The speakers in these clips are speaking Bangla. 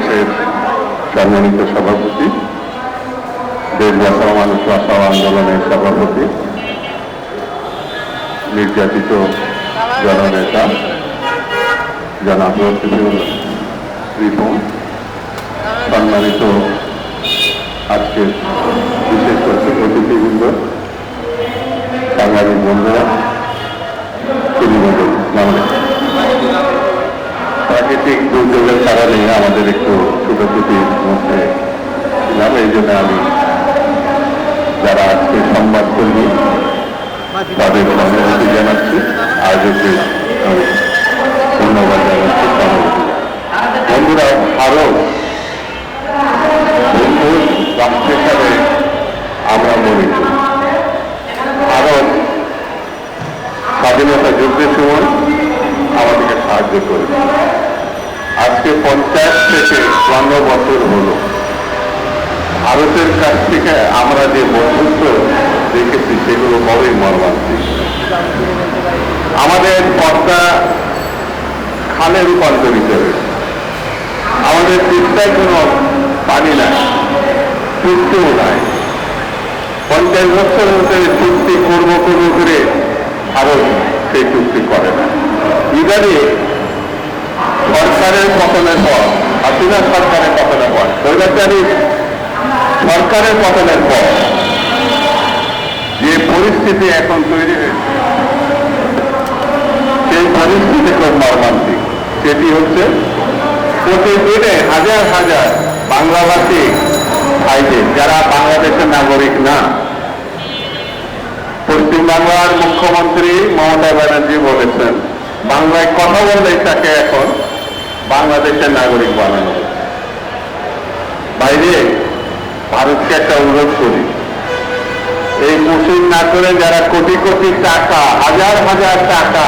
বাংলাদেশের সম্মানিত সভাপতি দেশ বাঁচাও মানুষ বাঁচাও আন্দোলনের সভাপতি, নির্যাতিত জননেতা, জনাব রফিকুল রিপন, সম্মানিত আজকের বিশেষ অতিথিবৃন্দ সাংবাদিক বন্ধুরা কারণে আমাদের একটু ছোটাছুটির মধ্যে ছিলাম এই জন্য আমি যারা আজকে সংবাদ কর্মী, তাদের অনুমতি জানাচ্ছি। আয়োজকদের ধন্যবাদ জানাচ্ছি বন্ধুরা ভারত বন্ধু রাষ্ট্র আমরা মনে করি ভারত স্বাধীনতা যুদ্ধের সময় আমাদেরকে সাহায্য করে আজকে পঞ্চাশ থেকে চুয়ান্ন বছর হলো। ভারতের কাছ থেকে আমরা যে বন্ধুত্ব দেখেছি, সেগুলো বড়ই মর্মান্তিক। আমাদের পদ্মা খালে রূপান্তরিত হয়েছে। আমাদের তিস্তায় কোনো পানি নাই, চুক্তিও নাই। পঞ্চাশ বছর হতে চুক্তি করব করব করে ভারত সেই চুক্তি করে না। ইদানি পতনের পর হাসিনা সরকারের পতনের পর স্বৈরাচারী সরকারের পতনের পর, যে পরিস্থিতি এখন তৈরি হয়েছে, সেই পরিস্থিতি খুব মর্মান্তিক। সেটি হচ্ছে, প্রতিদিনে হাজার হাজার বাংলাভাষী ভাইদের যারা বাংলাদেশের নাগরিক না, পশ্চিমবাংলার মুখ্যমন্ত্রী মমতা ব্যানার্জি বলেছেন, বাংলায় কথা বললেই তাকে এখন বাংলাদেশের নাগরিক বানানো বাইরে ভারতকে একটা অনুরোধ করি, এই মুসলিম না করে যারা কোটি কোটি টাকা, হাজার হাজার টাকা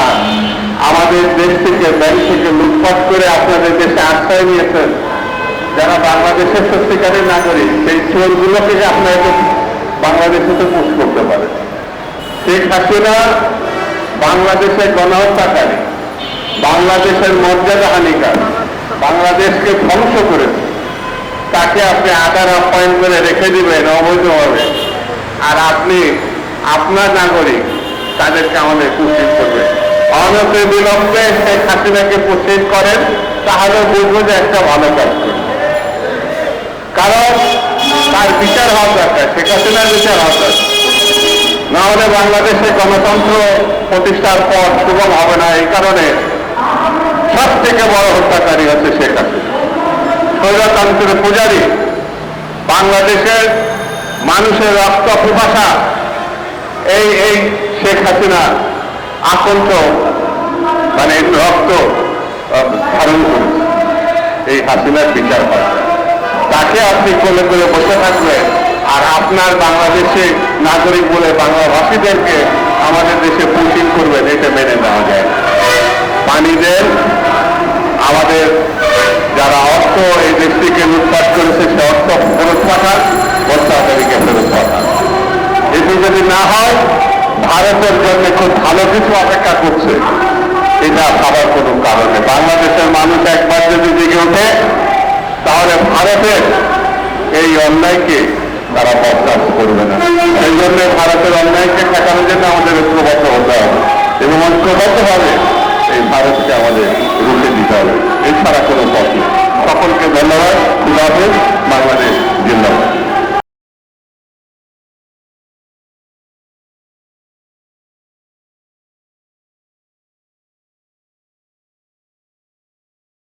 আমাদের দেশ থেকে, ব্যাংক থেকে লুটপাট করে আপনাদের দেশে আশ্রয় নিয়েছেন, যারা বাংলাদেশের সত্যিকারের নাগরিক, সেই চোরগুলোকে আপনারা বাংলাদেশে তো পুষ করতে পারেন। শেখ হাসিনা বাংলাদেশের গণহত্যাকারী, বাংলাদেশের মর্যাদা হানিকার বাংলাদেশকে ধ্বংস করেছে তাকে আপনি আধার আপ্যায়ন করে রেখে দিবেন অবৈধভাবে। আর আপনি, আপনার নাগরিক, তাদেরকে আমাদের কুচিত করবেন অনতে বিলম্বে শেখ হাসিনাকে কুচিত করেন, তাহলে বুঝব যে একটা ভালো কাজ কারণ তার বিচার হওয়া দরকার, শেখ হাসিনার বিচার হওয়া দরকার। না হলে বাংলাদেশে গণতন্ত্র প্রতিষ্ঠার পর সুগম হবে না, এই কারণে সব থেকে বড় হত্যাকারী হচ্ছে শেখ হাসিনা। স্বৈরতন্ত্রের পূজারী, বাংলাদেশের মানুষের রক্ত পিপাসা। এই এই শেখ হাসিনা আকন্ত মানে রক্ত ধারণ করেছে। এই হাসিনার বিচার হয়। তাকে আপনি কোলে করে বসে থাকবেন আর আপনার বাংলাদেশে নাগরিক বলে বাংলাভাষীদেরকে আমাদের দেশে পুষিং করবেন, এটা মেনে নেওয়া যায়। পানি দেন আমাদের যারা অর্থ এই দেশ থেকে লুটপাট করেছে, সে অর্থ ফেরত পাঠান অত্যাচারীকে ফেরত পাঠান। এটি যদি না হয়, ভারতের জন্য খুব ভালো কিছু অপেক্ষা করছে। এটা ভাবার কোনো কারণে বাংলাদেশের মানুষ একবার যদি জেগে ওঠে, তাহলে ভারতের এই অন্যায়কে তারা বরদাস্ত করবে না। সেই জন্য ভারতের অন্যায়কে ঠেকানোর জন্য আমাদের ঐক্যবদ্ধ হতে হবে। এবং ঐক্যবদ্ধভাবে এই ভারতকে আমাদের রুখে দিতে হবে।